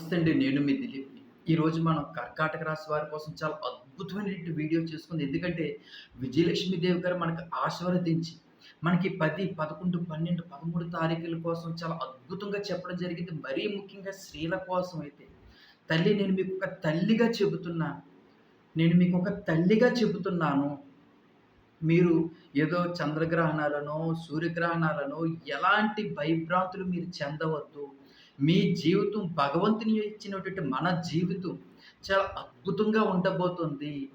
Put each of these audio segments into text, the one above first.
నమస్తే అండి నేను మీ దిలీప్. ఈరోజు మనం కర్కాటక రాశి వారి కోసం చాలా అద్భుతమైనటువంటి వీడియో చేసుకుంది. ఎందుకంటే విజయలక్ష్మి దేవి గారు మనకు ఆశీర్వదించి మనకి పది పదకొండు పన్నెండు పదమూడు తారీఖుల కోసం చాలా అద్భుతంగా చెప్పడం జరిగింది. మరీ ముఖ్యంగా స్త్రీల కోసం అయితే. తల్లి నేను మీకు ఒక తల్లిగా చెబుతున్నాను నేను మీకు ఒక తల్లిగా చెబుతున్నాను. మీరు ఏదో చంద్రగ్రహణాలను సూర్యగ్రహణాలను ఎలాంటి భయభ్రాంతులు మీరు చెందవద్దు. మీ జీవితం భగవంతుని ఇచ్చినటువంటి మన జీవితం చాలా అద్భుతంగా ఉండబోతుంది.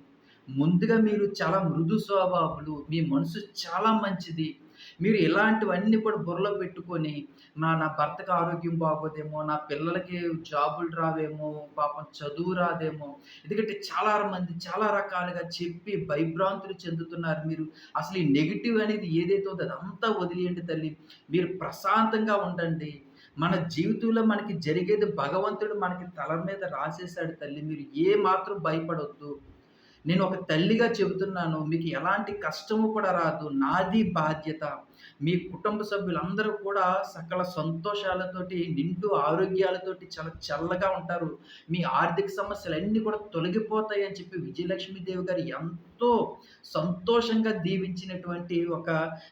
ముందుగా మీరు చాలా మృదు స్వభావులు మీ మనసు చాలా మంచిది. మీరు ఇలాంటివన్నీ కూడా బుర్రలో పెట్టుకొని నా నా భర్తకి ఆరోగ్యం బాగోదేమో నా పిల్లలకి జాబులు రావేమో పాపం చదువు రాదేమో ఎందుకంటే చాలా మంది చాలా రకాలుగా చెప్పి భయభ్రాంతులు చెందుతున్నారు మీరు. అసలు ఈ నెగిటివ్ అనేది ఏదైతే ఉందో అదంతా వదిలేయండి తల్లి. మీరు ప్రశాంతంగా ఉండండి. మన జీవితంలో మనకి జరిగేది భగవంతుడు మనకి తల మీద రాసేసాడు తల్లి. మీరు ఏ మాత్రం భయపడొద్దు. నేను ఒక తల్లిగా చెబుతున్నాను మీకు ఎలాంటి కష్టము కూడా రాదు. నాది బాధ్యత. మీ కుటుంబ సభ్యులందరూ కూడా సకల సంతోషాలతోటి నిండు ఆరోగ్యాలతోటి చాలా చల్లగా ఉంటారు. మీ ఆర్థిక సమస్యలు అన్నీ కూడా తొలగిపోతాయి అని చెప్పి విజయలక్ష్మీదేవి గారు ఎంతో సంతోషంగా దీవించినటువంటి ఒక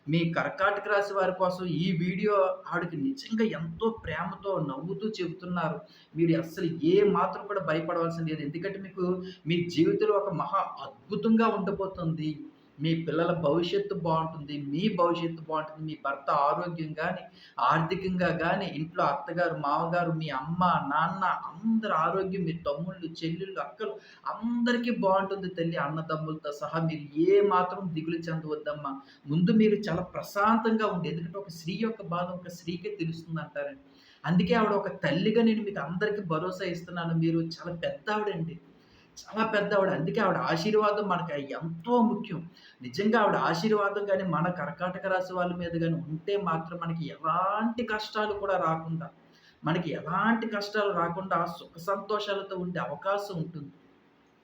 మీ కర్కాటక రాశి వారి కోసం ఈ వీడియో ఆవిడకి నిజంగా ఎంతో ప్రేమతో నవ్వుతూ చెబుతున్నారు. మీరు అస్సలు ఏ మాత్రం కూడా భయపడవలసింది లేదు. ఎందుకంటే మీకు మీ జీవితంలో ఒక మహా అద్భుతంగా ఉండబోతుంది. మీ పిల్లల భవిష్యత్తు బాగుంటుంది. మీ భవిష్యత్తు బాగుంటుంది. మీ భర్త ఆరోగ్యం కానీ ఆర్థికంగా కానీ ఇంట్లో అత్తగారు మామగారు మీ అమ్మ నాన్న అందరి ఆరోగ్యం మీ తమ్ముళ్ళు చెల్లెళ్ళు అక్కలు అందరికీ బాగుంటుంది తల్లి. అన్నదమ్ములతో సహా మీరు ఏ మాత్రం దిగులు చెందవద్దమ్మా. ముందు మీరు చాలా ప్రశాంతంగా ఉండి ఎందుకంటే ఒక స్త్రీ యొక్క బాధ ఒక స్త్రీకే తెలుస్తుంది అంటారండి. అందుకే ఆవిడ ఒక తల్లిగా నేను మీకు అందరికీ భరోసా ఇస్తున్నాను. మీరు చాలా పెద్ద ఆవిడండి చాలా పెద్ద ఆవిడ అందుకే ఆవిడ ఆశీర్వాదం మనకి ఎంతో ముఖ్యం. నిజంగా ఆవిడ ఆశీర్వాదం కానీ మన కర్కాటక రాశి వాళ్ళ మీద కానీ ఉంటే మాత్రం మనకి ఎలాంటి కష్టాలు కూడా రాకుండా మనకి ఎలాంటి కష్టాలు రాకుండా సుఖ సంతోషాలతో ఉండే అవకాశం ఉంటుంది.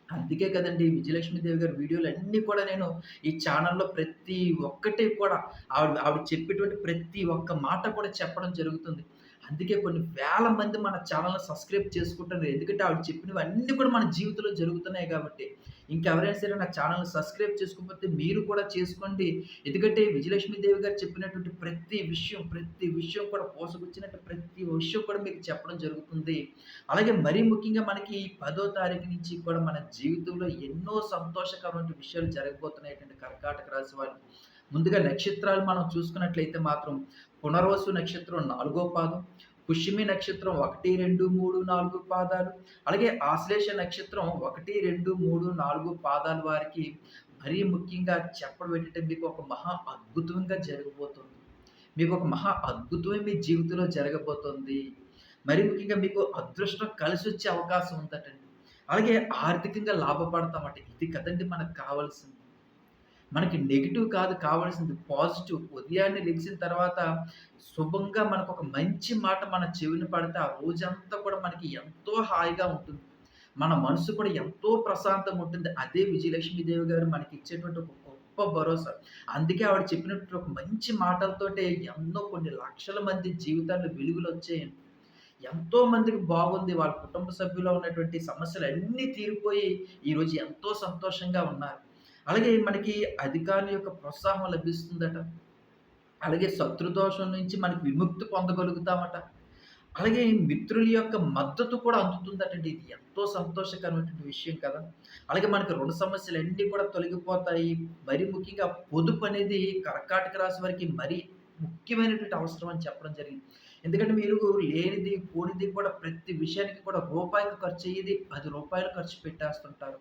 అందుకే కదండి విజయలక్ష్మీదేవి గారి వీడియోలు అన్నీ కూడా నేను ఈ ఛానల్లో ప్రతి ఒక్కటి కూడా ఆవిడ ఆవిడ చెప్పేటువంటి ప్రతి ఒక్క మాట కూడా చెప్పడం జరుగుతుంది. అందుకే కొన్ని వేల మంది మన ఛానల్ని సబ్స్క్రైబ్ చేసుకుంటున్నారు ఎందుకంటే ఆవిడ చెప్పినవి అన్నీ కూడా మన జీవితంలో జరుగుతున్నాయి కాబట్టి. ఇంకెవరైనా సరే నా ఛానల్ని సబ్స్క్రైబ్ చేసుకోకపోతే మీరు కూడా చేసుకోండి. ఎందుకంటే విజయలక్ష్మీదేవి గారు చెప్పినటువంటి ప్రతి విషయం ప్రతి విషయం కూడా పోసకొచ్చినట్టు ప్రతి విషయం కూడా మీకు చెప్పడం జరుగుతుంది. అలాగే మరీ ముఖ్యంగా మనకి పదో తారీఖు నుంచి కూడా మన జీవితంలో ఎన్నో సంతోషకరమైన విషయాలు జరగబోతున్నాయి. కర్కాటక రాశి వారు ముందుగా నక్షత్రాలు మనం చూసుకున్నట్లయితే మాత్రం పునర్వసు నక్షత్రం నాలుగో పాదం పుష్యమి నక్షత్రం ఒకటి రెండు మూడు నాలుగు పాదాలు అలాగే ఆశ్లేష నక్షత్రం ఒకటి రెండు మూడు నాలుగు పాదాల వారికి మరీ ముఖ్యంగా చెప్పడం ఏంటంటే మీకు ఒక మహా అద్భుతంగా జరగబోతుంది. మీకు ఒక మహా అద్భుతమే మీ జీవితంలో జరగబోతుంది. మరి ముఖ్యంగా మీకు అదృష్టం కలిసి వచ్చే అవకాశం ఉందటండి. అలాగే ఆర్థికంగా లాభపడతామట. ఇది కదండి మనకు కావాల్సింది. మనకి నెగిటివ్ కాదు కావాల్సింది పాజిటివ్ ఉదయాన్నే లెగిసిన తర్వాత శుభంగా మనకు ఒక మంచి మాట మన చెవిని పడితే ఆ రోజంతా కూడా మనకి ఎంతో హాయిగా ఉంటుంది. మన మనసు కూడా ఎంతో ప్రశాంతంగా ఉంటుంది. అదే విజయలక్ష్మీదేవి గారు మనకి ఇచ్చేటువంటి ఒక గొప్ప భరోసా. అందుకే ఆవిడ చెప్పినట్టు ఒక మంచి మాటలతోటే ఎన్నో కొన్ని లక్షల మంది జీవితాల్లో వెలుగులు వచ్చాయండి ఎంతో మందికి బాగుంది. వాళ్ళ కుటుంబ సభ్యులో ఉన్నటువంటి సమస్యలు అన్నీ తీరిపోయి ఈరోజు ఎంతో సంతోషంగా ఉన్నారు. అలాగే మనకి అధికారుల యొక్క ప్రోత్సాహం లభిస్తుందట. అలాగే శత్రుదోషం నుంచి మనకి విముక్తి పొందగలుగుతామట. అలాగే మిత్రుల యొక్క మద్దతు కూడా అందుతుందటండి. ఇది ఎంతో సంతోషకరమైనటువంటి విషయం కదా. అలాగే మనకి రుణ సమస్యలు అన్నీ కూడా తొలగిపోతాయి. మరి ముఖ్యంగా పొదుపు అనేది కర్కాటక రాశి వారికి మరీ ముఖ్యమైనటువంటి అవసరం అని చెప్పడం జరిగింది. ఎందుకంటే మీరు లేనిది పోనిది కూడా ప్రతి విషయానికి కూడా రూపాయికి ఖర్చు అయ్యేది పది రూపాయలు ఖర్చు పెట్టేస్తుంటారు.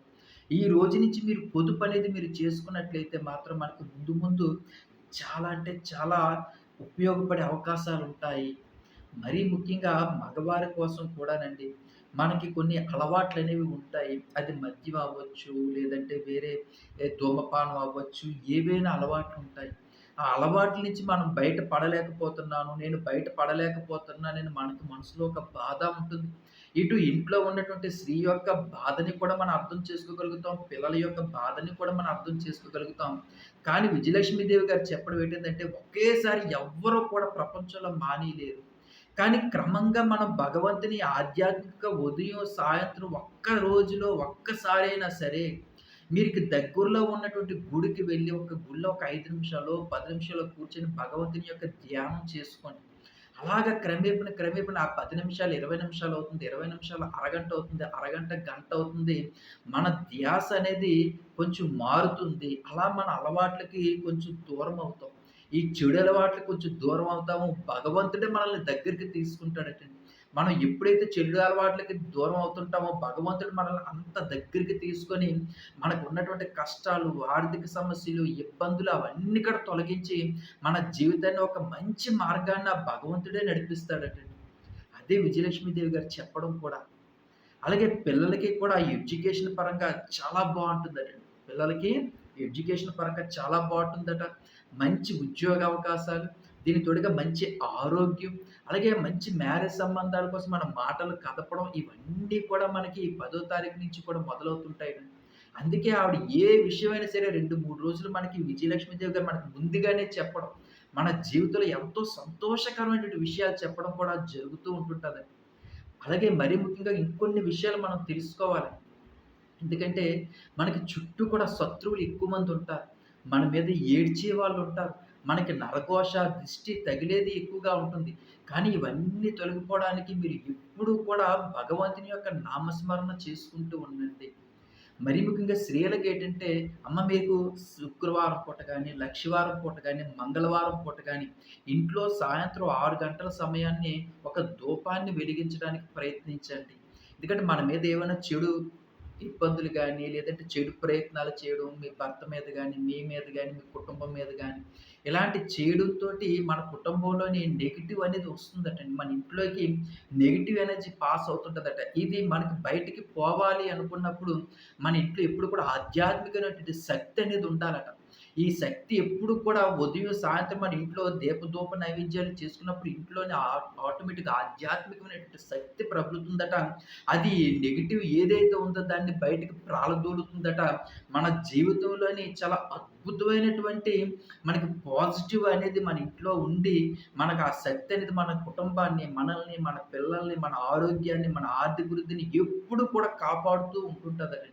ఈ రోజు నుంచి మీరు పొదుపు అనేది మీరు చేసుకున్నట్లయితే మాత్రం మనకు ముందు ముందు చాలా అంటే చాలా ఉపయోగపడే అవకాశాలు ఉంటాయి. మరీ ముఖ్యంగా మగవారి కోసం కూడానండి మనకి కొన్ని అలవాట్లు అనేవి ఉంటాయి. అది మద్యం అవ్వచ్చు లేదంటే వేరే ధూమపానం అవ్వచ్చు ఏవైనా అలవాట్లు ఉంటాయి. ఆ అలవాట్ల నుంచి మనం బయట పడలేకపోతున్నాను నేను బయట పడలేకపోతున్నానని మనకి మనసులో ఒక బాధ ఉంటుంది. ఇటు ఇంట్లో ఉన్నటువంటి స్త్రీ యొక్క బాధని కూడా మనం అర్థం చేసుకోగలుగుతాం పిల్లల యొక్క బాధని కూడా మనం అర్థం చేసుకోగలుగుతాం కానీ విజయలక్ష్మీదేవి గారు చెప్పడం ఏంటంటే ఒకేసారి ఎవ్వరూ కూడా ప్రపంచంలో మానేయలేరు కానీ క్రమంగా మనం భగవంతుని ఆధ్యాత్మిక ఉదయం, సాయంత్రం ఒక్క రోజులో ఒక్కసారైనా సరే మీకు దగ్గరలో ఉన్నటువంటి గుడికి వెళ్ళి ఒక గుడిలో ఒక ఐదు నిమిషాలు పది నిమిషాలు కూర్చొని భగవంతుని యొక్క ధ్యానం చేసుకోండి. అలాగా క్రమేపణ, క్రమేపణ ఆ పది నిమిషాలు, 20 నిమిషాలు అవుతుంది. 20 నిమిషాలు అరగంట అవుతుంది. అరగంట గంట అవుతుంది. మన ధ్యాస అనేది కొంచెం మారుతుంది. అలా మన అలవాట్లకి కొంచెం దూరం అవుతాం. ఈ చెడు అలవాట్లకి కొంచెం దూరం అవుతాము. భగవంతుడే మనల్ని దగ్గరికి తీసుకుంటాడటండి. మనం ఎప్పుడైతే చెడు అలవాట్లకి దూరం అవుతుంటామో భగవంతుడు మనల్ని అంత దగ్గరికి తీసుకొని మనకు ఉన్నటువంటి కష్టాలు, ఆర్థిక సమస్యలు, ఇబ్బందులు అవన్నీ కూడా తొలగించి మన జీవితాన్ని ఒక మంచి మార్గాన్ని ఆ భగవంతుడే నడిపిస్తాడటండి. అదే విజయలక్ష్మీదేవి గారు చెప్పడం కూడా. అలాగే పిల్లలకి కూడా ఎడ్యుకేషన్ పరంగా చాలా బావుంటుందటండి. పిల్లలకి ఎడ్యుకేషన్ పరంగా చాలా బాగుంటుందట మంచి ఉద్యోగ అవకాశాలు, దీని తోడుగా మంచి ఆరోగ్యం, అలాగే మంచి మ్యారేజ్ సంబంధాల కోసం మన మాటలు కదపడం ఇవన్నీ కూడా మనకి పదో తారీఖు నుంచి కూడా మొదలవుతుంటాయి అందుకే ఆవిడ ఏ విషయమైనా సరే 2, 3 రోజులు మనకి విజయలక్ష్మీదేవి గారు మనకు ముందుగానే చెప్పడం, మన జీవితంలో ఎంతో సంతోషకరమైనటువంటి విషయాలు చెప్పడం కూడా జరుగుతూ ఉంటుంటుంది అలాగే మరీ ముఖ్యంగా ఇంకొన్ని విషయాలు మనం తెలుసుకోవాలి. ఎందుకంటే మనకి చుట్టూ కూడా శత్రువులు ఎక్కువ మంది ఉంటారు. మన మీద ఏడ్చే వాళ్ళు ఉంటారు మనకి నరకోశ దృష్టి తగిలేది ఎక్కువగా ఉంటుంది. కానీ ఇవన్నీ తొలగిపోవడానికి మీరు ఎప్పుడూ కూడా భగవంతుని యొక్క నామస్మరణ చేసుకుంటూ ఉండండి. మరీ ముఖ్యంగా స్త్రీలకు ఏంటంటే అమ్మ మీకు శుక్రవారం పూట కానీ లక్షవారం పూట కానీ మంగళవారం పూట కానీ ఇంట్లో సాయంత్రం ఆరు గంటల సమయాన్ని ఒక ధూపాన్ని వెలిగించడానికి ప్రయత్నించండి. ఎందుకంటే మన మీద ఏమైనా చెడు ఇబ్బందులు కానీ లేదంటే చెడు ప్రయత్నాలు చేయడం మీ భర్త మీద కానీ మీ మీద కానీ మీ కుటుంబం మీద కానీ ఇలాంటి చేయడంతో మన కుటుంబంలోని నెగిటివ్ అనేది వస్తుందట మన ఇంట్లోకి నెగిటివ్ ఎనర్జీ పాస్ అవుతుంటుందట ఇది మనకి బయటికి పోవాలి అనుకున్నప్పుడు, మన ఇంట్లో ఎప్పుడు కూడా ఆధ్యాత్మికమైనటువంటి శక్తి అనేది ఉండాలట. ఈ శక్తి ఎప్పుడు కూడా ఉదయం, సాయంత్రం మన ఇంట్లో దీపధూప నైవేద్యాలు చేసుకున్నప్పుడు ఇంట్లోని ఆటోమేటిక్‌గా ఆధ్యాత్మికమైనటువంటి శక్తి ప్రబలుతుందట. అది నెగిటివ్ ఏదైతే ఉందో దాన్ని బయటకి ప్రాలదూలుతుందట మన జీవితంలోని చాలా అద్భుతమైనటువంటి మనకి పాజిటివ్ అనేది మన ఇంట్లో ఉండి, మనకు ఆ శక్తి అనేది మన కుటుంబాన్ని, మనల్ని, మన పిల్లల్ని, మన ఆరోగ్యాన్ని, మన ఆర్థిక వృద్ధిని ఎప్పుడు కూడా కాపాడుతూ ఉంటుంటదండి.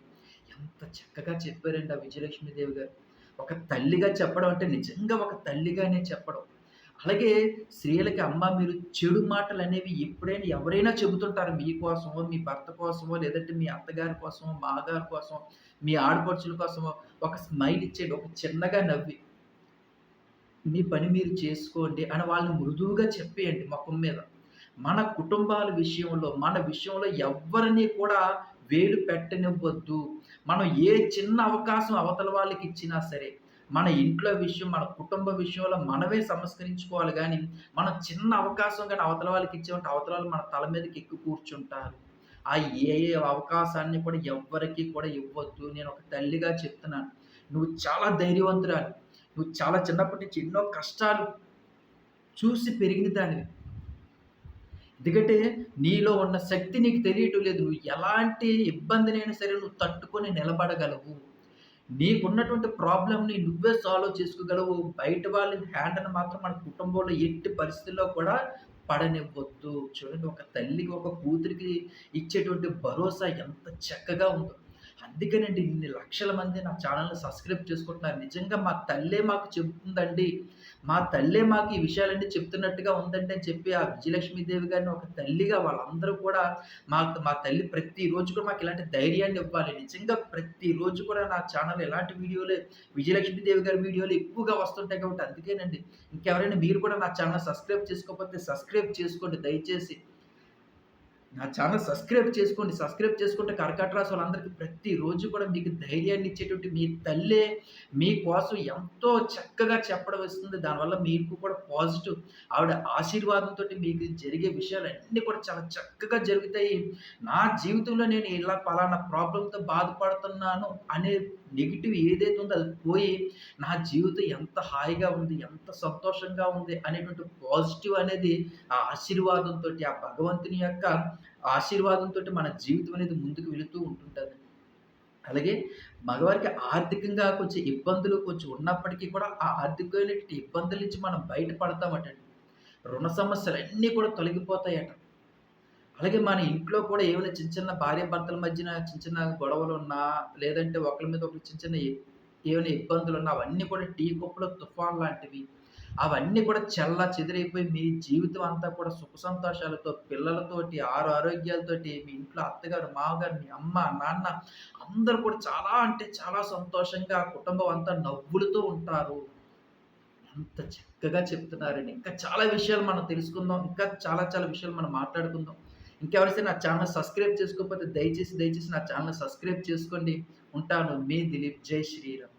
ఎంత చక్కగా చెప్పారండి ఆ విజయలక్ష్మీదేవి గారు. ఒక తల్లిగా చెప్పడం అంటే నిజంగా ఒక తల్లిగానే చెప్పడం. అలాగే స్త్రీలకి అమ్మ మీరు చెడు మాటలు అనేవి ఎప్పుడైనా ఎవరైనా చెబుతుంటారు మీకోసమో, మీ భర్త కోసమో, లేదంటే మీ అత్తగారి కోసమో, మాగారి కోసమో, మీ ఆడపడుచుల కోసమో ఒక స్మైల్ ఇచ్చేయండి. ఒక చిన్నగా నవ్వి, మీ పని మీరు చేసుకోండి అని వాళ్ళని మృదువుగా చెప్పేయండి ముఖం మీద. మన కుటుంబాల విషయంలో, మన విషయంలో ఎవ్వరిని కూడా వేలు పెట్టనివ్వద్దు. మనం ఏ చిన్న అవకాశం అవతల వాళ్ళకి ఇచ్చినా సరే, మన ఇంట్లో విషయం, మన కుటుంబ విషయంలో మనమే సంస్కరించుకోవాలి కానీ మనం చిన్న అవకాశం కానీ అవతల వాళ్ళకి వాళ్ళకిచ్చామంటే అవతల వాళ్ళు మన తల మీదకి ఎక్కి కూర్చుంటారు. ఆ ఏ ఏ అవకాశాన్ని కూడా ఎవ్వరికి కూడా ఇవ్వద్దు. నేను ఒక తల్లిగా చెప్తున్నాను. నువ్వు చాలా ధైర్యవంతురాలు. నువ్వు చాలా చిన్నప్పటి నుంచి ఎన్నో కష్టాలు చూసి పెరిగిన దానివి. ఎందుకంటే నీలో ఉన్న శక్తి నీకు తెలియటం లేదు. నువ్వు ఎలాంటి ఇబ్బందినైనా సరే నువ్వు తట్టుకొని నిలబడగలవు. నీకున్నటువంటి ప్రాబ్లమ్‌ని నువ్వే సాల్వ్ చేసుకోగలవు. బయట వాళ్ళ హ్యాండ్‌ని మాత్రం మన కుటుంబంలో ఎట్టి పరిస్థితుల్లో కూడా పడనివ్వద్దు చూడండి ఒక తల్లికి, ఒక కూతురికి ఇచ్చేటువంటి భరోసా ఎంత చక్కగా ఉందో. అందుకేనండి ఇన్ని లక్షల మంది నా ఛానల్ని సబ్స్క్రైబ్ చేసుకుంటున్నారు. నిజంగా మా తల్లే మాకు చెబుతుందండి. మా తల్లే మాకు ఈ విషయాలన్నీ చెప్తున్నట్టుగా ఉందండి అని చెప్పి ఆ విజయలక్ష్మీదేవి గారిని ఒక తల్లిగా వాళ్ళందరూ కూడా మాకు మా తల్లి ప్రతిరోజు కూడా మాకు ఇలాంటి ధైర్యాన్ని ఇవ్వాలి. నిజంగా ప్రతిరోజు కూడా నా ఛానల్ ఎలాంటి వీడియోలే విజయలక్ష్మీదేవి గారి వీడియోలు ఎక్కువగా వస్తుంటాయి కాబట్టి అందుకేనండి. ఇంకెవరైనా మీరు కూడా నా ఛానల్ సబ్స్క్రైబ్ చేసుకోకపోతే సబ్స్క్రైబ్ చేసుకోండి దయచేసి. నా ఛానల్ సబ్స్క్రైబ్ చేసుకోండి. సబ్స్క్రైబ్ చేసుకుంటే కర్కాటక రాశి వాళ్ళందరికీ ప్రతిరోజు కూడా మీకు ధైర్యాన్ని ఇచ్చేటువంటి మీ తల్లే మీకోసం ఎంతో చక్కగా చెప్పడం వస్తుంది దానివల్ల మీకు కూడా పాజిటివ్ ఆవిడ ఆశీర్వాదంతో మీకు జరిగే విషయాలు అన్నీ కూడా చాలా చక్కగా జరుగుతాయి. నా జీవితంలో నేను ఇలా పలానా ప్రాబ్లంతో బాధపడుతున్నాను అనే నెగిటివ్ ఏదైతే ఉందో అది పోయి నా జీవితం ఎంత హాయిగా ఉంది, ఎంత సంతోషంగా ఉంది అనేటువంటి పాజిటివ్ అనేది ఆ ఆశీర్వాదంతో ఆ భగవంతుని యొక్క ఆశీర్వాదంతో మన జీవితం అనేది ముందుకు వెళుతూ ఉంటుంటది. అలాగే మగవారికి ఆర్థికంగా కొంచెం ఇబ్బందులు కొంచెం ఉన్నప్పటికీ కూడా ఆ ఆర్థికమైన ఇబ్బందుల నుంచి మనం బయట రుణ సమస్యలు అన్నీ కూడా తొలగిపోతాయట. అలాగే మన ఇంట్లో కూడా ఏమైనా చిన్న చిన్న భార్యాభర్తల మధ్యన చిన్న చిన్న గొడవలు ఉన్నా లేదంటే ఒకరి మీద ఒకళ్ళు చిన్న చిన్న ఏమైనా ఇబ్బందులు ఉన్నా అవన్నీ కూడా టీ కప్పులో తుఫాన్ లాంటివి. అవన్నీ కూడా చెల్లా చెదిరైపోయి మీ జీవితం అంతా కూడా సుఖ సంతోషాలతో, పిల్లలతోటి, ఆరు ఆరోగ్యాలతోటి, మీ ఇంట్లో అత్తగారు, మామగారు, మీ అమ్మ, నాన్న అందరూ కూడా చాలా అంటే చాలా సంతోషంగా ఆ కుటుంబం అంతా నవ్వులుతూ ఉంటారు. ఎంత చక్కగా చెప్తున్నారండి. ఇంకా చాలా విషయాలు మనం తెలుసుకుందాం. ఇంకా చాలా చాలా విషయాలు మనం మాట్లాడుకుందాం. ఇంకెవరైతే నా ఛానల్ సబ్స్క్రైబ్ చేసుకోకపోతే దయచేసి, దయచేసి నా ఛానల్ సబ్స్క్రైబ్ చేసుకోండి. ఉంటాను. మీ దిలీప్. జై శ్రీరామ్.